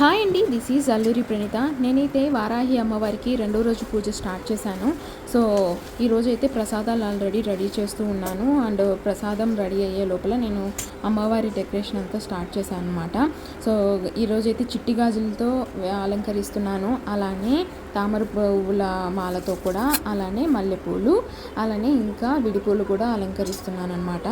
Hi అండి this is Alluri Praneetha నేనైతే వారాహి అమ్మవారికి రెండో రోజు పూజ స్టార్ట్ చేశాను. సో ఈరోజు అయితే ప్రసాదాలు ఆల్రెడీ రెడీ చేస్తూ ఉన్నాను. అండ్ ప్రసాదం రెడీ అయ్యే లోపల నేను అమ్మవారి డెకరేషన్ అంతా స్టార్ట్ చేశాను అనమాట సో ఈరోజు అయితే చిట్టి గాజులతో అలంకరిస్తున్నాను. అలానే తామర పువ్వుల మాలతో కూడా అలానే మల్లెపూలు అలానే ఇంకా విడిపూలు కూడా అలంకరిస్తున్నాను అనమాట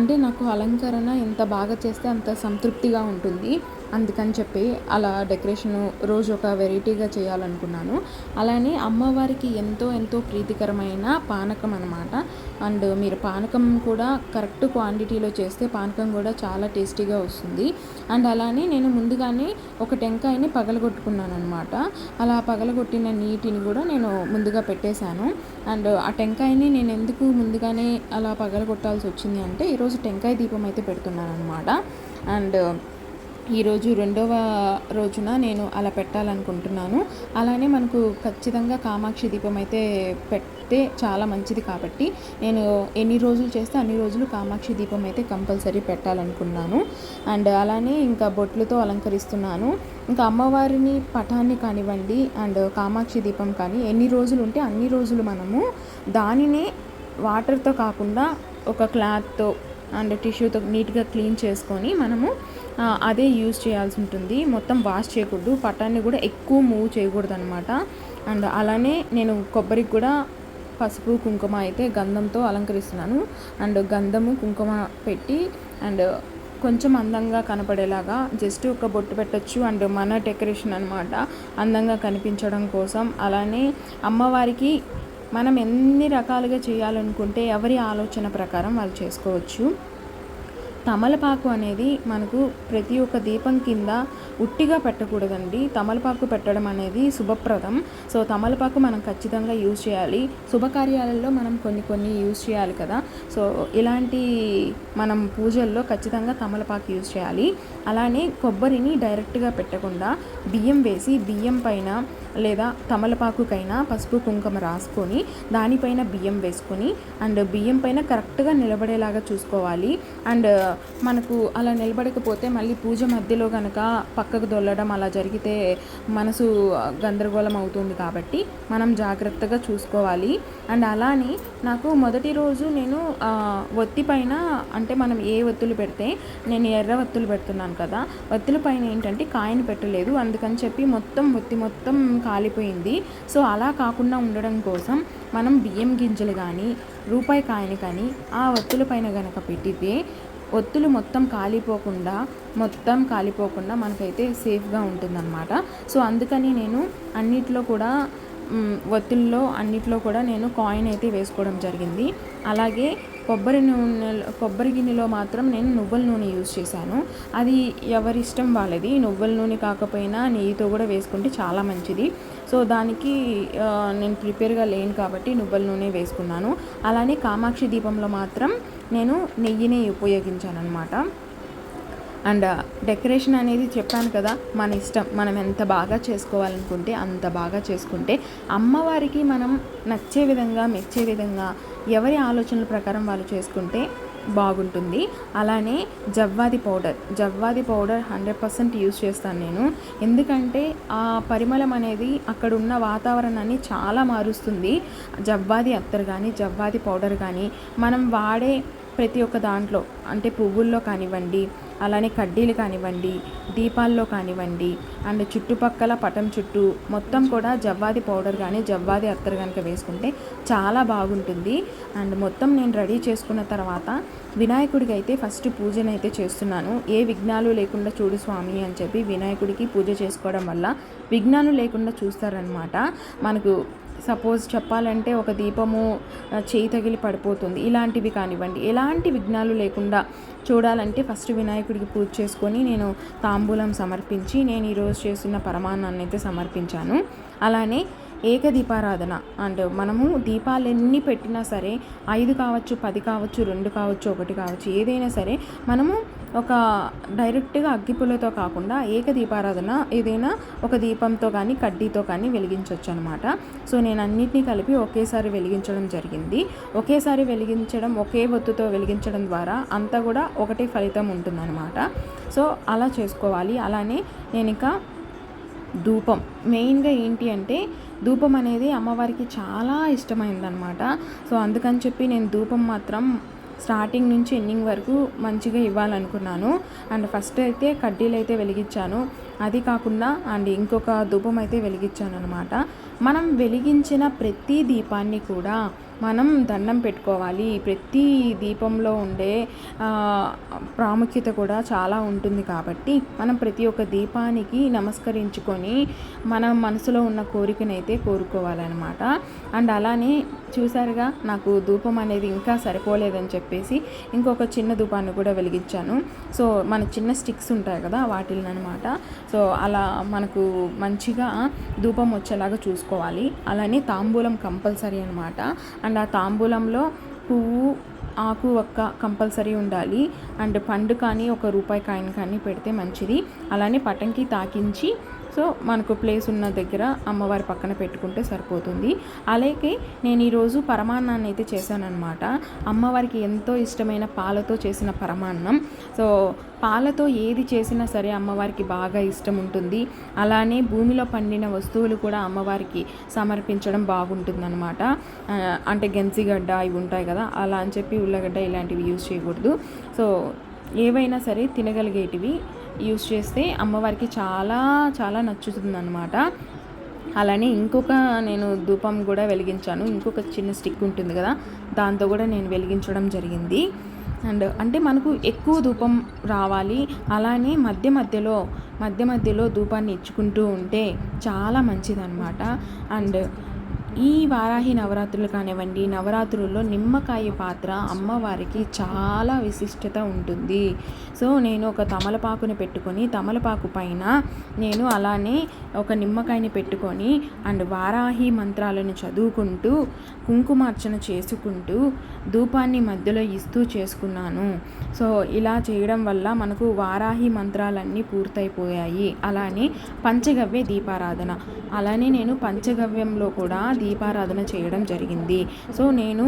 అంటే నాకు అలంకరణ ఎంత బాగా చేస్తే అంత సంతృప్తిగా ఉంటుంది. అందుకని చెప్పి అలా డెకరేషన్ రోజు ఒక వెరైటీగా చేయాలనుకున్నాను. అలానే అమ్మవారికి ఎంతో ఎంతో ప్రీతికరమైన పానకం అనమాట అండ్ మీరు పానకం కూడా కరెక్ట్ క్వాంటిటీలో చేస్తే పానకం కూడా చాలా టేస్టీగా వస్తుంది. అండ్ అలానే నేను ముందుగానే ఒక టెంకాయని పగలగొట్టుకున్నాను అనమాట అలా పగలగొట్టిన నీటిని కూడా నేను ముందుగా పెట్టేశాను. అండ్ ఆ టెంకాయని నేను ఎందుకు ముందుగానే అలా పగలగొట్టాల్సి వచ్చింది అంటే ఈరోజు టెంకాయ దీపం అయితే పెడుతున్నాను అనమాట అండ్ ఈరోజు రెండవ రోజున నేను అలా పెట్టాలనుకుంటున్నాను. అలానే మనకు ఖచ్చితంగా కామాక్షి దీపం అయితే పెడితే చాలా మంచిది కాబట్టి నేను ఎన్ని రోజులు చేస్తే అన్ని రోజులు కామాక్షి దీపం అయితే కంపల్సరీ పెట్టాలనుకున్నాను. అండ్ అలానే ఇంకా బొట్లతో అలంకరిస్తున్నాను. ఇంకా అమ్మవారిని పటాన్ని కానివ్వండి అండ్ కామాక్షి దీపం కానీ ఎన్ని రోజులు ఉంటే అన్ని రోజులు మనము దానినే వాటర్తో కాకుండా ఒక క్లాత్తో అండ్ టిష్యూతో నీట్గా క్లీన్ చేసుకొని మనము అదే యూజ్ చేయాల్సి ఉంటుంది. మొత్తం వాష్ చేయకూడదు. పటాన్ని కూడా ఎక్కువ మూవ్ చేయకూడదు అనమాట అండ్ అలానే నేను కొబ్బరికి కూడా పసుపు కుంకుమ అయితే గంధంతో అలంకరిస్తున్నాను. అండ్ గంధము కుంకుమ పెట్టి అండ్ కొంచెం అందంగా కనపడేలాగా జస్ట్ ఒక బొట్టు పెట్టచ్చు. అండ్ మన డెకరేషన్ అనమాట అందంగా కనిపించడం కోసం. అలానే అమ్మవారికి మనం ఎన్ని రకాలుగా చేయాలనుకుంటే ఎవరి ఆలోచన ప్రకారం వాళ్ళు చేసుకోవచ్చు. తమలపాకు అనేది మనకు ప్రతి ఒక్క దీపం కింద ఉట్టిగా పెట్టకూడదండి. తమలపాకు పెట్టడం అనేది శుభప్రదం. సో తమలపాకు మనం ఖచ్చితంగా యూజ్ చేయాలి. శుభకార్యాలలో మనం కొన్ని కొన్ని యూజ్ చేయాలి కదా. సో ఇలాంటి మనం పూజల్లో ఖచ్చితంగా తమలపాకు యూజ్ చేయాలి. అలానే కొబ్బరిని డైరెక్ట్గా పెట్టకుండా బియ్యం వేసి బియ్యం పైన లేదా తమలపాకుకైనా పసుపు కుంకుమ రాసుకొని దానిపైన బియ్యం వేసుకొని అండ్ బియ్యం పైన కరెక్ట్గా నిలబడేలాగా చూసుకోవాలి. అండ్ మనకు అలా నిలబడకపోతే మళ్ళీ పూజ మధ్యలో కనుక పక్కకు దొల్లడం అలా జరిగితే మనసు గందరగోళం అవుతుంది కాబట్టి మనం జాగ్రత్తగా చూసుకోవాలి. అండ్ అలానే నాకు మొదటి రోజు నేను ఒత్తి పైన అంటే మనం ఏ ఒత్తులు పెడితే నేను ఎర్ర ఒత్తులు పెడుతున్నాను కదా ఒత్తుల పైన ఏంటంటే కాయను పెట్టలేదు. అందుకని చెప్పి మొత్తం ఒత్తి మొత్తం కాలిపోయింది. సో అలా కాకుండా ఉండడం కోసం మనం బియ్యం గింజలు కానీ రూపాయి కాయని కానీ ఆ ఒత్తుల పైన కనుక పెట్టితే ఒత్తులు మొత్తం కాలిపోకుండా మొత్తం కాలిపోకుండా మనకైతే సేఫ్గా ఉంటుందన్నమాట. సో అందుకని నేను అన్నిట్లో కూడా ఒత్తుల్లో అన్నిట్లో కూడా నేను కాయిన్ అయితే వేసుకోవడం జరిగింది. అలాగే కొబ్బరి నూనె కొబ్బరి గిన్నెలో మాత్రం నేను నువ్వుల నూనె యూజ్ చేశాను. అది ఎవరిష్టం వాళ్ళది. నువ్వుల నూనె కాకపోయినా నెయ్యితో కూడా వేసుకుంటే చాలా మంచిది. సో దానికి నేను ప్రిపేర్గా లేను కాబట్టి నువ్వుల నూనె వేసుకున్నాను. అలానే కామాక్షి దీపంలో మాత్రం నేను నెయ్యిని ఉపయోగించాను అనమాట అండ్ uh, డెకరేషన్ అనేది చెప్పాను కదా మన ఇష్టం. మనం ఎంత బాగా చేసుకోవాలనుకుంటే అంత బాగా చేసుకుంటే అమ్మవారికి మనం నచ్చే విధంగా మెచ్చే విధంగా ఎవరి ఆలోచనల ప్రకారం వాళ్ళు చేసుకుంటే బాగుంటుంది. అలానే జవ్వాది పౌడర్. జవ్వాది పౌడర్ హండ్రెడ్ పర్సెంట్ యూజ్ చేస్తాను నేను. ఎందుకంటే ఆ పరిమళం అనేది అక్కడ ఉన్న వాతావరణాన్ని చాలా మారుస్తుంది. జవ్వాది అత్తరు కానీ జవ్వాది పౌడర్ కానీ మనం వాడే ప్రతి ఒక్క దాంట్లో అంటే పువ్వుల్లో కానివ్వండి అలానే కడ్డీలు కానివ్వండి దీపాల్లో కానివ్వండి అండ్ చుట్టుపక్కల పటం చుట్టూ మొత్తం కూడా జవ్వాది పౌడర్ కానీ జవ్వాది అత్తరు కనుక వేసుకుంటే చాలా బాగుంటుంది. అండ్ మొత్తం నేను రెడీ చేసుకున్న తర్వాత వినాయకుడికి అయితే ఫస్ట్ పూజనైతే చేస్తున్నాను. ఏ విఘ్నాలు లేకుండా చూడు స్వామి అని చెప్పి వినాయకుడికి పూజ చేసుకోవడం వల్ల విఘ్నాలు లేకుండా చూస్తారనమాట మనకు సపోజ్ చెప్పాలంటే ఒక దీపము చేయి తగిలి పడిపోతుంది. ఇలాంటివి కానివ్వండి. ఎలాంటి విఘ్నాలు లేకుండా చూడాలంటే ఫస్ట్ వినాయకుడికి పూజ చేసుకొని నేను తాంబూలం సమర్పించి నేను ఈరోజు చేస్తున్న పరమాన్నాన్ని అయితే సమర్పించాను. అలానే ఏకదీపారాధన. అంటే మనము దీపాలు ఎన్ని పెట్టినా సరే ఐదు కావచ్చు పది కావచ్చు రెండు కావచ్చు ఒకటి కావచ్చు ఏదైనా సరే మనము ఒక డైరెక్ట్గా అగ్గిపుల్లతో కాకుండా ఏక దీపారాధన ఏదైనా ఒక దీపంతో కానీ కడ్డీతో కానీ వెలిగించవచ్చు అనమాట సో నేను అన్నిటినీ కలిపి ఒకేసారి వెలిగించడం జరిగింది. ఒకేసారి వెలిగించడం ఒకే ఒత్తుతో వెలిగించడం ద్వారా అంతా కూడా ఒకటే ఫలితం ఉంటుందన్నమాట సో అలా చేసుకోవాలి. అలానే నేను ఇంకా ధూపం. మెయిన్గా ఏంటి అంటే ధూపం అనేది అమ్మవారికి చాలా ఇష్టమైందనమాట సో అందుకని చెప్పి నేను ధూపం మాత్రం స్టార్టింగ్ నుంచి ఎండింగ్ వరకు మంచిగా ఇవ్వాలనుకున్నాను. అండ్ ఫస్ట్ అయితే కడ్డీలు అయితే వెలిగించాను. అది కాకుండా అండ్ ఇంకొక ధూపం అయితే వెలిగించాను అనమాట మనం వెలిగించిన ప్రతి దీపాన్ని కూడా మనం దండం పెట్టుకోవాలి. ప్రతి దీపంలో ఉండే ప్రాముఖ్యత కూడా చాలా ఉంటుంది కాబట్టి మనం ప్రతి ఒక్క దీపానికి నమస్కరించుకొని మన మనసులో ఉన్న కోరికనైతే కోరుకోవాలన్నమాట. అండ్ అలానే చూసారుగా నాకు ధూపం అనేది ఇంకా సరిపోలేదని చెప్పేసి ఇంకొక చిన్న ధూపాన్ని కూడా వెలిగించాను. సో మన చిన్న స్టిక్స్ ఉంటాయి కదా వాటిని అనమాట సో అలా మనకు మంచిగా ధూపం వచ్చేలాగా చూసుకోవాలి. అలానే తాంబూలం కంపల్సరీ అనమాట అండ్ ఆ తాంబూలంలో పువ్వు ఆకు ఒక్క కంపల్సరీ ఉండాలి. అండ్ పండు కానీ ఒక రూపాయి కాయిన్ కానీ పెడితే మంచిది. అలానే పటంకి తాకించి సో మనకు ప్లేస్ ఉన్న దగ్గర అమ్మవారి పక్కన పెట్టుకుంటే సరిపోతుంది. అలాగే నేను ఈరోజు పరమాన్నాన్ని అయితే చేశానన్నమాట. అమ్మవారికి ఎంతో ఇష్టమైన పాలతో చేసిన పరమాన్నం. సో పాలతో ఏది చేసినా సరే అమ్మవారికి బాగా ఇష్టం ఉంటుంది. అలానే భూమిలో పండిన వస్తువులు కూడా అమ్మవారికి సమర్పించడం బాగుంటుందన్నమాట. అంటే గెంజిగడ్డ ఇవి ఉంటాయి కదా అలా అని చెప్పి ఉల్లగడ్డ ఇలాంటివి యూజ్ చేయకూడదు. సో ఏవైనా సరే తినగలిగేటివి. యూస్ చేస్తే అమ్మవారికి చాలా చాలా నచ్చుతుంది అనమాట అలానే ఇంకొక నేను ధూపం కూడా వెలిగించాను. ఇంకొక చిన్న స్టిక్ ఉంటుంది కదా దాంతో కూడా నేను వెలిగించడం జరిగింది. అండ్ అంటే మనకు ఎక్కువ ధూపం రావాలి. అలానే మధ్య మధ్యలో మధ్య మధ్యలో ధూపాన్ని ఇచ్చుకుంటూ ఉంటే చాలా మంచిదన్నమాట. అండ్ ఈ వారాహి నవరాత్రులు కానివ్వండి నవరాత్రుల్లో నిమ్మకాయ పాత్ర అమ్మవారికి చాలా విశిష్టత ఉంటుంది. సో నేను ఒక తమలపాకుని పెట్టుకొని తమలపాకు పైన నేను అలానే ఒక నిమ్మకాయని పెట్టుకొని అండ్ వారాహి మంత్రాలను చదువుకుంటూ కుంకుమార్చన చేసుకుంటూ ధూపాన్ని మధ్యలో ఇస్తూ చేసుకున్నాను. సో ఇలా చేయడం వల్ల మనకు వారాహి మంత్రాలన్నీ పూర్తయిపోయాయి. అలానే పంచగవ్య దీపారాధన. అలానే నేను పంచగవ్యంలో కూడా దీపారాధన చేయడం జరిగింది. సో నేను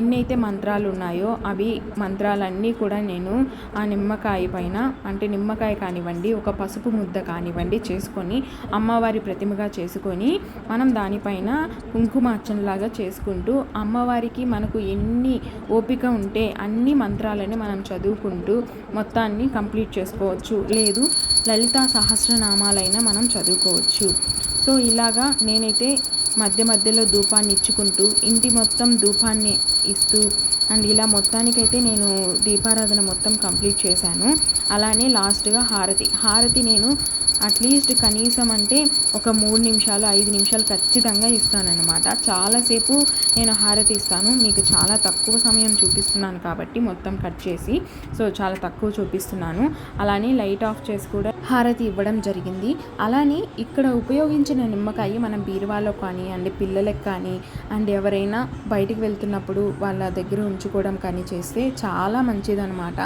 ఎన్నైతే మంత్రాలు ఉన్నాయో అవి మంత్రాలన్నీ కూడా నేను ఆ నిమ్మకాయ పైన అంటే నిమ్మకాయ కానివ్వండి ఒక పసుపు ముద్ద కానివ్వండి చేసుకొని అమ్మవారి ప్రతిమగా చేసుకొని మనం దానిపైన కుంకుమార్చనలాగా చేసుకుంటూ అమ్మవారికి మనకు ఎన్ని ఓపిక ఉంటే అన్ని మంత్రాలని మనం చదువుకుంటూ మొత్తాన్ని కంప్లీట్ చేసుకోవచ్చు. లేదు లలితా సహస్రనామాలైనా మనం చదువుకోవచ్చు. సో ఇలాగా నేనైతే మధ్య మధ్యలో ధూపాన్ని ఇచ్చుకుంటూ ఇంటి మొత్తం ధూపాన్ని ఇస్తూ అండ్ ఇలా మొత్తానికైతే నేను దీపారాధన మొత్తం కంప్లీట్ చేశాను. అలానే లాస్ట్గా హారతి. హారతి నేను అట్లీస్ట్ కనీసం అంటే ఒక మూడు నిమిషాలు ఐదు నిమిషాలు ఖచ్చితంగా ఇస్తానన్నమాట. చాలాసేపు నేను హారతి ఇస్తాను. మీకు చాలా తక్కువ సమయం చూపిస్తున్నాను కాబట్టి మొత్తం కట్ చేసి సో చాలా తక్కువ చూపిస్తున్నాను. అలానే లైట్ ఆఫ్ చేసి కూడా హారతి ఇవ్వడం జరిగింది. అలానే ఇక్కడ ఉపయోగించిన నిమ్మకాయ మనం బీరువాలో కానీ అండ్ పిల్లలకు కానీ అండ్ ఎవరైనా బయటికి వెళ్తున్నప్పుడు వాళ్ళ దగ్గర ఉంచుకోవడం కానీ చేస్తే చాలా మంచిదన్నమాట.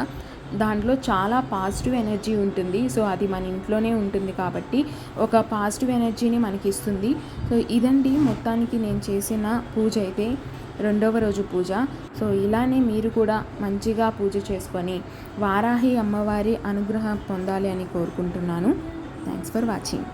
దాంట్లో చాలా పాజిటివ్ ఎనర్జీ ఉంటుంది. సో అది మన ఇంట్లోనే ఉంటుంది కాబట్టి ఒక పాజిటివ్ ఎనర్జీని మనకి ఇస్తుంది సో ఇదండి మొత్తానికి నేను చేసిన పూజ అయితే రెండవ రోజు పూజ. సో ఇలానే మీరు కూడా మంచిగా పూజ చేసుకొని వారాహి అమ్మవారి అనుగ్రహం పొందాలి అని కోరుకుంటున్నాను. Thanks for watching